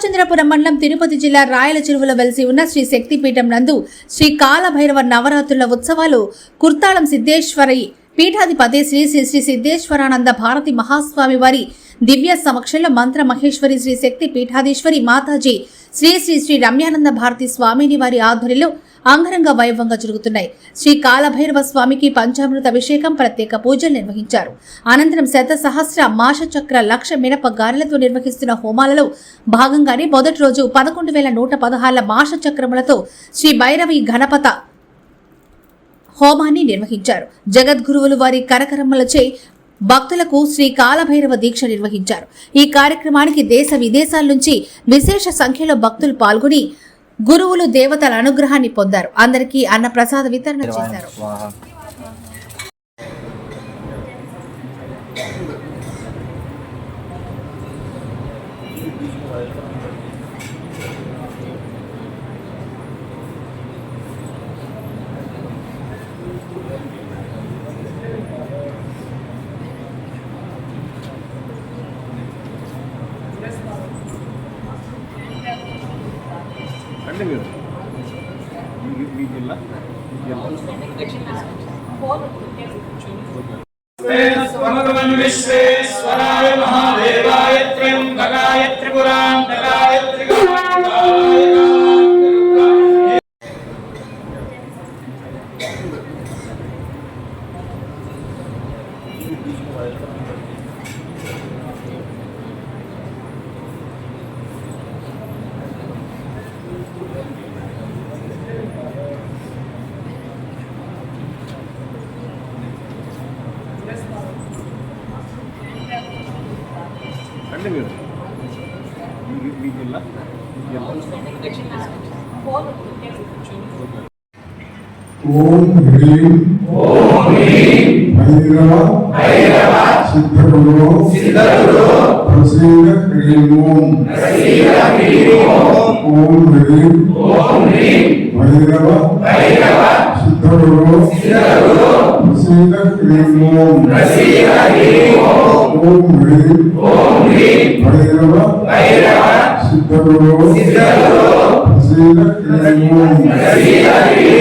రామచంద్రపురం మండలం తిరుపతి జిల్లా రాయల చెరువులో వెలిసి ఉన్న శ్రీ శక్తిపీఠం నందు శ్రీ కాలభైరవ నవరాత్రుల ఉత్సవాలు కుర్తాళం సిద్ధేశ్వరి పీఠాధిపతి శ్రీ శ్రీ శ్రీ సిద్ధేశ్వరానంద భారతి మహాస్వామి వారి దివ్య సమక్షంలో మంత్ర మహేశ్వరి శ్రీ శక్తి పీఠాధీశ్వరి మాతాజీ శ్రీ శ్రీ శ్రీ రమ్యానంద భారతి స్వామిని వారి ఆధ్వర్యంలో అంగరంగ వైభవంగా జరుగుతున్నాయి. శ్రీ కాలభైరవ స్వామికి పంచామృత అభిషేకం ప్రత్యేక పూజలు నిర్వహించారు. అనంతరం శత సహస్ర మాష చక్ర లక్ష మినప గారెలతో నిర్వహిస్తున్న హోమాలలో భాగంగానే మొదటి రోజు పదకొండు వేల నూట పదహారుల మాష చక్రములతో శ్రీ భైరవి గణపత హోమాన్ని నిర్వహించారు. జగద్గురువులు వారి కరకరమ్మలచే భక్తులకు శ్రీ కాలభైరవ దీక్ష నిర్వహించారు. ఈ కార్యక్రమానికి దేశ విదేశాల నుంచి విశేష సంఖ్యలో భక్తులు పాల్గొని గురువులు దేవతల అనుగ్రహాన్ని పొందారు. అందరికీ అన్న ప్రసాద వితరణ చేశారు. స్వాహ రండి మీరు మీ జిల్లా సమగ్రం విశ్వేశ్వరాయ మహాదేవాయ రండి మీరు మీ- జిల్లా మీ జిల్లా? ఓం హ్రీం భైరవ సిద్ధగురు ప్రసీద హ్రీం ఓం ఓం హ్రీం భైరవ సిద్ధగురు ప్రసీద హ్రీం ఓం ఓం హ్రీం భైరవ సిద్ధగురు ప్రసీద హ్రీం ఓం